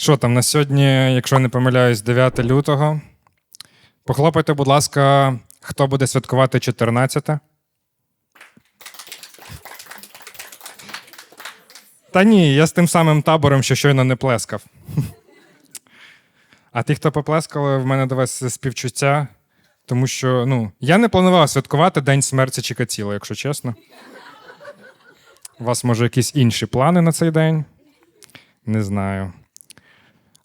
Що там на сьогодні, якщо не помиляюсь, 9 лютого. Похлопайте, будь ласка, хто буде святкувати 14? Та ні, я з тим самим табором, що щойно не плескав. А ті, хто поплескали, в мене до вас співчуття, тому що ну, я не планував святкувати День смерті Чикатіла, якщо чесно. У вас, може, якісь інші плани на цей день? Не знаю.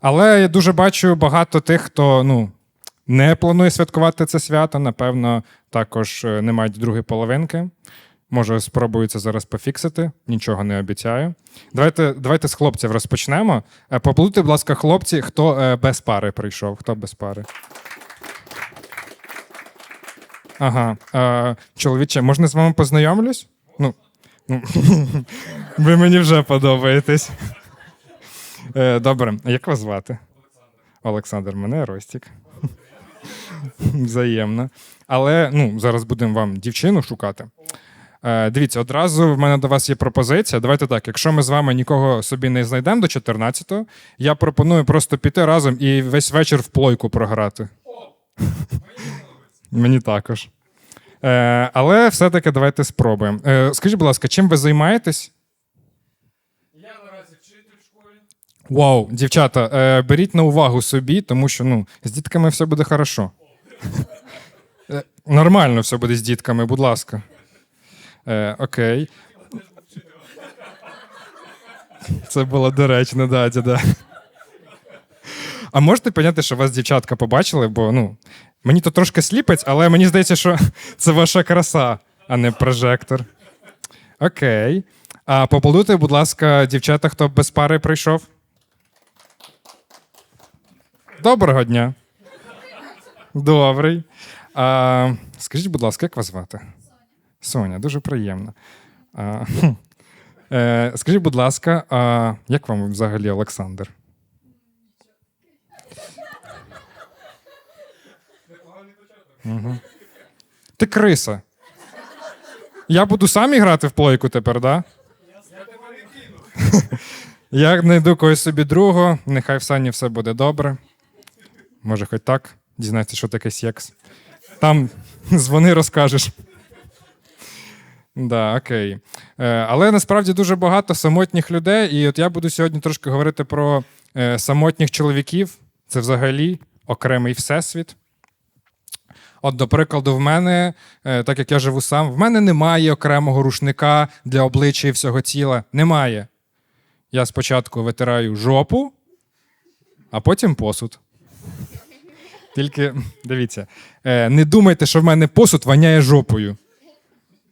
Але я дуже бачу багато тих, хто ну, не планує святкувати це свято. Напевно, також е, не мають другої половинки. Може, спробую це зараз пофіксити, нічого не обіцяю. Давайте, давайте з хлопців розпочнемо. Е, Поплутайте, будь ласка, хлопці, хто е, без пари прийшов, хто без пари. Ага. Чоловіче, можна з вами познайомлюсь? Ну, ну, ви мені вже подобаєтесь. Е, Добре, як вас звати? Олександр, мене Ростік. Взаємно. Але ну, зараз будемо вам дівчину шукати. Е, дивіться, одразу в мене до вас є пропозиція. Давайте так, якщо ми з вами нікого собі не знайдемо до 14-го, я пропоную просто піти разом і весь вечір в плойку програти. Мені також. Е, але все-таки давайте спробуємо. Скажіть, будь ласка, чим ви займаєтесь? Я наразі вчитель в школі. Вау, дівчата, е, беріть на увагу собі, тому що ну, з дітками все буде хорошо. Е, Нормально все буде з дітками, будь ласка. Е, окей. Це було доречно, да, діда. А можете поняти, що вас дівчатка побачили, бо ну, мені то трошки сліпець, але мені здається, що це ваша краса, а не прожектор. Окей. А поплодуйте, будь ласка, дівчата, хто без пари прийшов. Доброго дня. Добрий. А, скажіть, будь ласка, як вас звати? Соня, дуже приємно. А, е, скажіть, будь ласка, а як вам взагалі Олександр? Угу. Ти криса. Я буду сам грати в плойку тепер, да? Я знайду когось собі другого, нехай в Сані все буде добре. Може, хоч так дізнається, що таке секс. Там дзвони, розкажеш. Да, окей. Е, але насправді дуже багато самотніх людей, і от я буду сьогодні трошки говорити про е, самотніх чоловіків. Це взагалі окремий всесвіт. От, до прикладу, в мене, е, так як я живу сам, в мене немає окремого рушника для обличчя і всього тіла. Немає. Я спочатку витираю жопу, а потім посуд. Тільки дивіться, е, не думайте, що в мене посуд воняє жопою.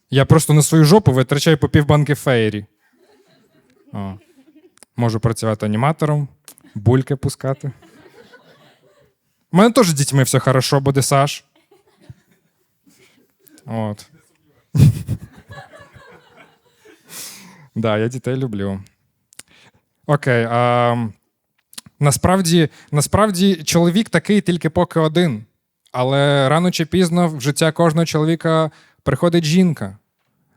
Я просто на свою жопу витрачаю по півбанки фейрі. О. Можу працювати аніматором, бульки пускати. У мене теж з дітьми все хорошо буде, Саш. От. Да, я дітей люблю. Окей. А, насправді, насправді, чоловік такий тільки поки один. Але рано чи пізно в життя кожного чоловіка приходить жінка.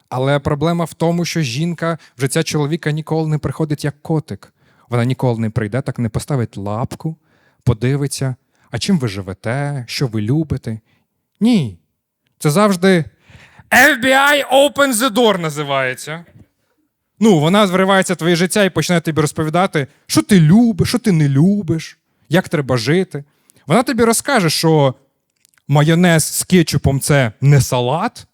Але проблема в тому, що жінка в життя чоловіка ніколи не приходить як котик. Вона ніколи не прийде, так не поставить лапку, подивиться, а чим ви живете, що ви любите. Ні. Це завжди FBI Open the Door називається. Ну, вона вривається в твоє життя і починає тобі розповідати, що ти любиш, що ти не любиш, як треба жити. Вона тобі розкаже, що майонез з кетчупом це не салат.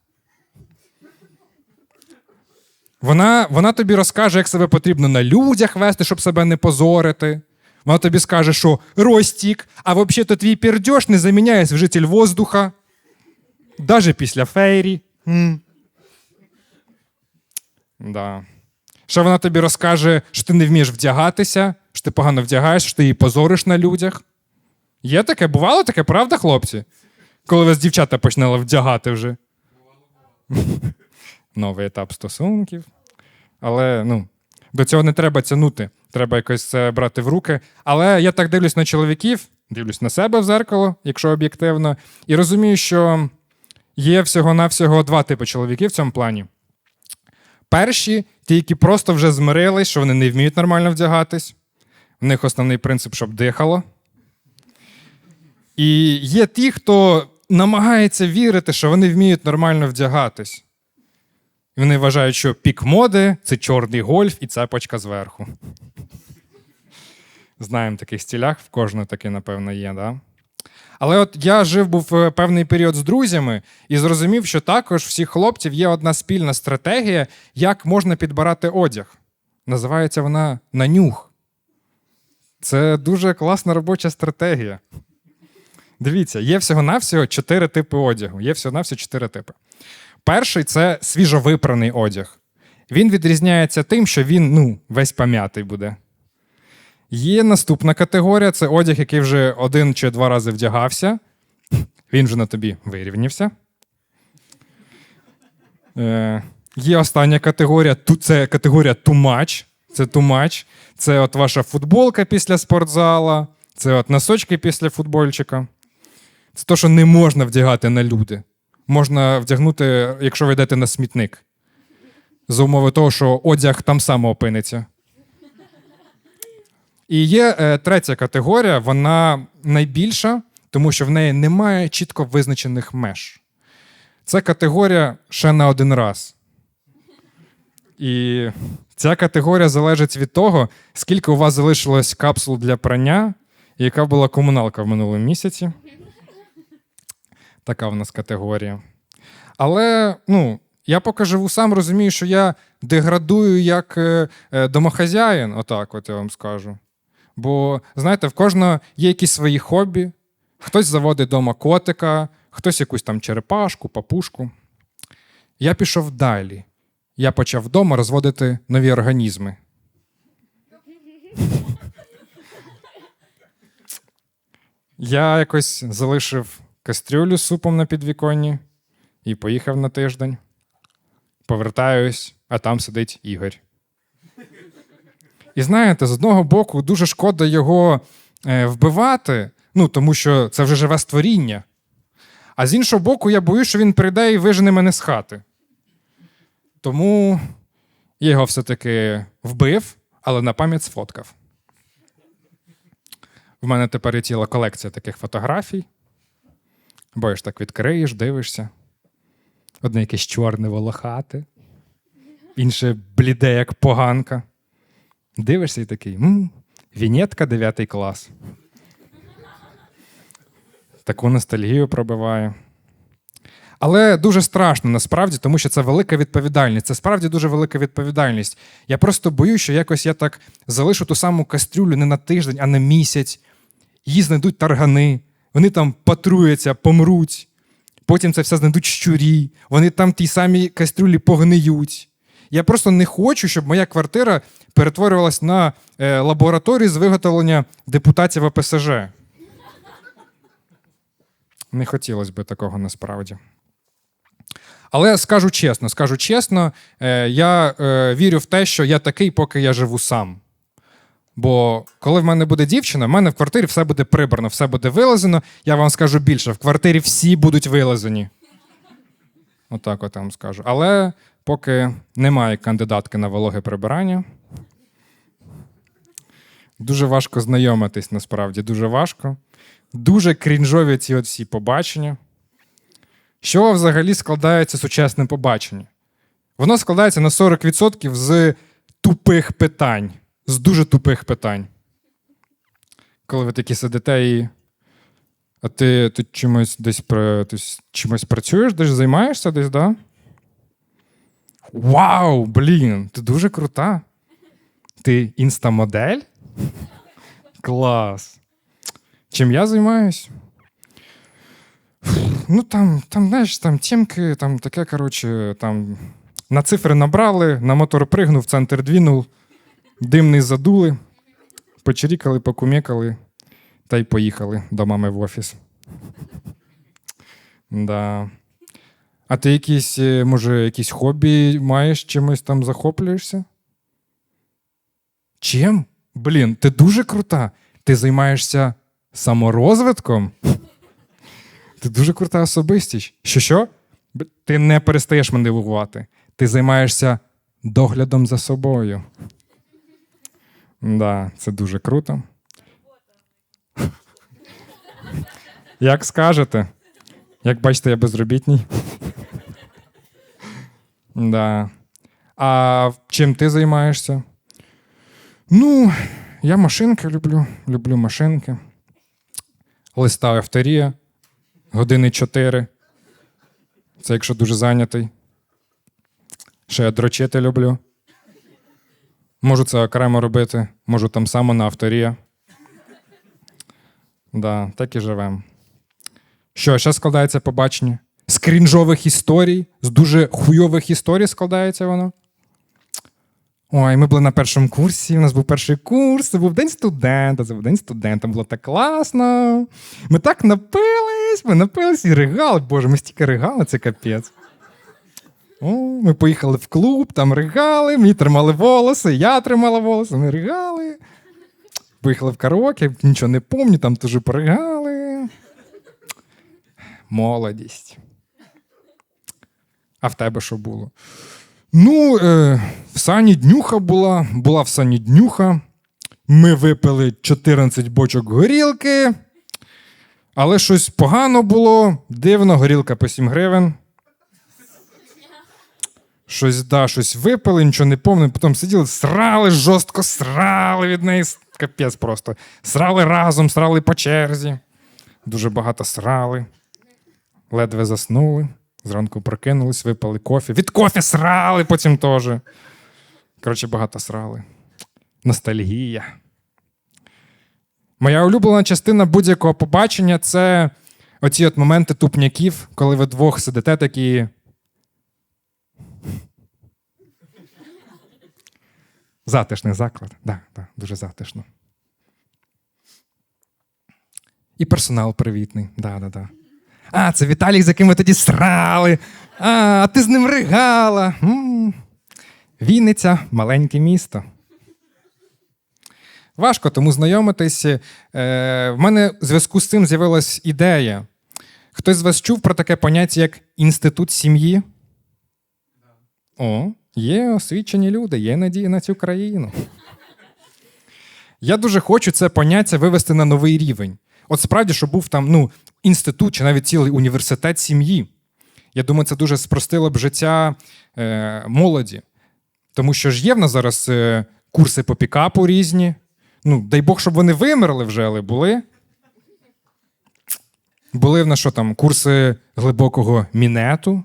Вона, вона тобі розкаже, як себе потрібно на людях вести, щоб себе не позорити. Вона тобі скаже, що Ростік, а взагалі-то твій пердьош не заміняє житель воздуха. Даже після фейрі. М. Да. Що вона тобі розкаже, що ти не вмієш вдягатися, що ти погано вдягаєш, що ти її позориш на людях. Є таке? Бувало таке, правда, хлопці? Коли вас дівчата починали вдягати вже. Новий етап стосунків. Але ну, до цього не треба тягнути. Треба якось це брати в руки. Але я так дивлюсь на чоловіків, дивлюсь на себе в зеркало, якщо об'єктивно, і розумію, що є всього-навсього два типи чоловіків в цьому плані. Перші, ті, які просто вже змирились, що вони не вміють нормально вдягатись. в них основний принцип, щоб дихало. І є ті, хто намагається вірити, що вони вміють нормально вдягатись. І вони вважають, що пік моди це чорний гольф і цепочка зверху. Знаємо таких стілях, в кожного таке, напевно, є, да? Але от я жив був е, певний період з друзями і зрозумів, що також всіх хлопців є одна спільна стратегія, як можна підбирати одяг. Називається вона на нюх. Це дуже класна робоча стратегія. Дивіться, є всього-навсього чотири типи одягу. Є всього-навсього чотири типи. Перший це свіжовипраний одяг. Він відрізняється тим, що він ну, весь пам'ятий буде. Є наступна категорія це одяг, який вже один чи два рази вдягався. Він вже на тобі вирівнявся. Е, є остання категорія це категорія too much. Це too much. Це от ваша футболка після спортзала, це от носочки після футбольчика. Це то, що не можна вдягати на люди. Можна вдягнути, якщо ви йдете на смітник. За умови того, що одяг там само опиниться. І є е, третя категорія, вона найбільша, тому що в неї немає чітко визначених меж. Це категорія ще на один раз. І ця категорія залежить від того, скільки у вас залишилось капсул для прання, і яка була комуналка в минулому місяці. Така в нас категорія. Але ну, я поки живу сам, розумію, що я деградую як е, е, домохазяїн, отак, от я вам скажу. Бо, знаєте, в кожного є якісь свої хобі. Хтось заводить вдома котика, хтось якусь там черепашку, папушку. Я пішов далі. Я почав вдома розводити нові організми. Я якось залишив кастрюлю з супом на підвіконні і поїхав на тиждень. Повертаюсь, а там сидить Ігор. І знаєте, з одного боку, дуже шкода його е, вбивати, ну тому що це вже живе створіння. А з іншого боку, я боюсь, що він прийде і вижене мене з хати. Тому я його все-таки вбив, але на пам'ять сфоткав. В мене тепер є ціла колекція таких фотографій. Бо ж так відкриєш, дивишся. Одне якесь чорне волохате, інше бліде, як поганка. Дивишся і такий. м Вінетка 9 клас. Таку ностальгію пробиває. Але дуже страшно насправді, тому що це велика відповідальність. Це справді дуже велика відповідальність. Я просто боюсь, що якось я так залишу ту саму кастрюлю не на тиждень, а на місяць. Її знайдуть таргани, вони там патруються, помруть. Потім це все знайдуть щурі, вони там ті самі кастрюлі погниють. Я просто не хочу, щоб моя квартира перетворювалась на е, лабораторію з виготовлення депутатів ОПСЖ. Не хотілося б такого насправді. Але скажу чесно, скажу чесно, е, я е, вірю в те, що я такий, поки я живу сам. Бо коли в мене буде дівчина, в мене в квартирі все буде прибрано, все буде вилазено. Я вам скажу більше: в квартирі всі будуть вилазені. Отак от я вам скажу. Але поки немає кандидатки на вологе прибирання. Дуже важко знайомитись насправді, дуже важко. Дуже крінжові ці от всі побачення. Що взагалі складається сучасне побачення? Воно складається на 40% з тупих питань, з дуже тупих питань. Коли ви такі сидите і. А ти тут чимось десь чимось працюєш, десь займаєшся десь, да? Вау, блін, ти дуже крута. Ти інстамодель? Клас. Чим я займаюсь? Ну, там, там, знаєш, там тємки, там таке, коротше, там на цифри набрали, на мотор пригнув, центр двінув, димний задули, почирікали, покумекали, та й поїхали до мами в офіс. Да. А ти якісь, е, може, якісь хобі маєш, чимось там захоплюєшся? Чим? Блін, ти дуже крута. Ти займаєшся саморозвитком? Ти дуже крута особистість. Що що? Ти не перестаєш мене дивувати. Ти займаєшся доглядом за собою. Да, це дуже круто. Як скажете? Як бачите, я безробітній. Да. А чим ти займаєшся? Ну, я машинки люблю. Люблю машинки. Листа авторія. Години 4. Це якщо дуже зайнятий. Ще я дрочити люблю. Можу це окремо робити, можу там само на авторія. Да, так і живемо. Що, ще складається побачення? З крінжових історій, з дуже хуйових історій складається воно. Ой, ми були на першому курсі. У нас був перший курс, це був день студента, це був день студента. Було так класно. Ми так напились, ми напились і ригали. Боже, ми стільки ригали, це капець. Ми поїхали в клуб, там ригали, мені тримали волоси, я тримала волоси, ми ригали. Поїхали в караоке, нічого не пам'ятаю, там теж поригали. Молодість. А в тебе що було? Ну, е, в сані днюха була, була в сані днюха. Ми випили 14 бочок горілки. Але щось погано було, дивно, горілка по 7 гривень. Щось, да, щось випили, нічого не пам'ятаю. Потім сиділи, срали, жорстко срали від неї. Капець просто. Срали разом, срали по черзі. Дуже багато срали. Ледве заснули. Зранку прокинулись, випили кофе. Від кофе срали потім теж. Коротше, багато срали. Ностальгія. Моя улюблена частина будь-якого побачення це оці от моменти тупняків, коли ви двох сидите такі. Затишний заклад. Да, да, дуже затишно. І персонал привітний. Да, да, да. А, це Віталій, з яким ми тоді срали. А, ти з ним ригала. М. Вінниця маленьке місто. Важко тому знайомитись. Е, в мене в зв'язку з цим з'явилась ідея. Хтось з вас чув про таке поняття, як інститут сім'ї? О, є освічені люди, є надія на цю країну. Я дуже хочу це поняття вивести на новий рівень. От справді, щоб був там ну, інститут чи навіть цілий університет сім'ї. Я думаю, це дуже спростило б життя е, молоді. Тому що ж є в нас зараз е, курси по пікапу різні. Ну, дай Бог, щоб вони вимерли вже, але були. Були в нас що там, курси глибокого мінету.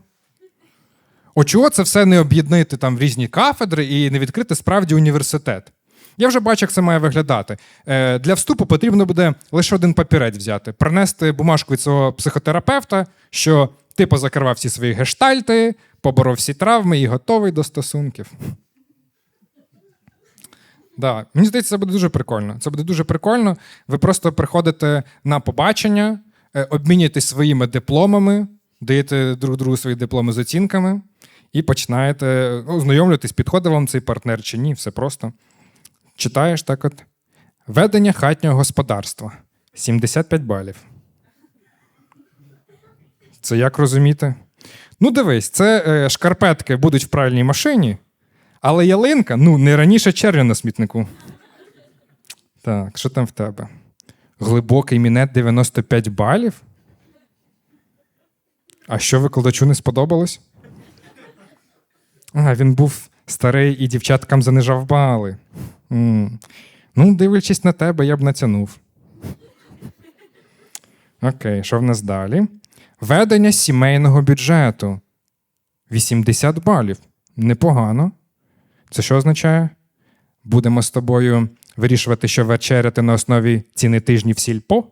От чого це все не об'єднати там в різні кафедри і не відкрити справді університет? Я вже бачу, як це має виглядати. Е, для вступу потрібно буде лише один папірець взяти, принести бумажку від свого психотерапевта, що ти позакривав всі свої гештальти, поборов всі травми і готовий до стосунків. Да. Мені здається, це буде дуже прикольно. Це буде дуже прикольно. Ви просто приходите на побачення, е, обмінюєтесь своїми дипломами, даєте друг другу свої дипломи з оцінками і починаєте ну, знайомлюватись, підходить вам цей партнер чи ні, все просто. Читаєш так от. Ведення хатнього господарства. 75 балів. Це як розуміти? Ну, дивись, це е, шкарпетки будуть в правильній машині, але ялинка ну, не раніше червня на смітнику. Так, що там в тебе? Глибокий мінет 95 балів? А що викладачу не сподобалось? А, він був старий і дівчаткам занижав бали. М. Ну, дивлячись на тебе, я б натягнув. Окей, що в нас далі? Ведення сімейного бюджету. 80 балів. Непогано. Це що означає? Будемо з тобою вирішувати, що вечеряти на основі ціни тижнів сільпо.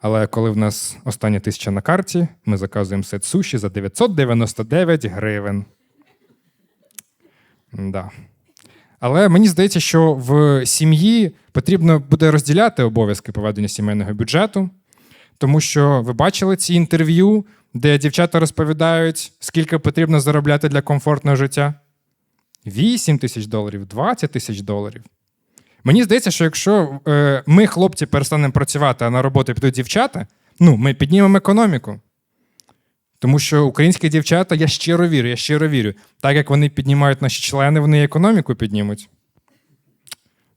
Але коли в нас остання тисяча на карті, ми заказуємо сет суші за 999 гривень. Да. Але мені здається, що в сім'ї потрібно буде розділяти обов'язки поведення сімейного бюджету, тому що ви бачили ці інтерв'ю, де дівчата розповідають, скільки потрібно заробляти для комфортного життя. 8 тисяч доларів, 20 тисяч доларів. Мені здається, що якщо е, ми, хлопці, перестанемо працювати, а на роботу підуть дівчата, ну, ми піднімемо економіку. Тому що українські дівчата, я щиро вірю, я щиро вірю. Так як вони піднімають наші члени, вони економіку піднімуть.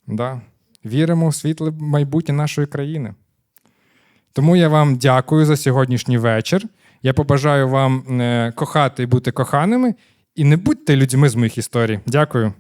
Да. Віримо в світле майбутнє нашої країни. Тому я вам дякую за сьогоднішній вечір. Я побажаю вам е, кохати і бути коханими. І не будьте людьми з моїх історій. Дякую.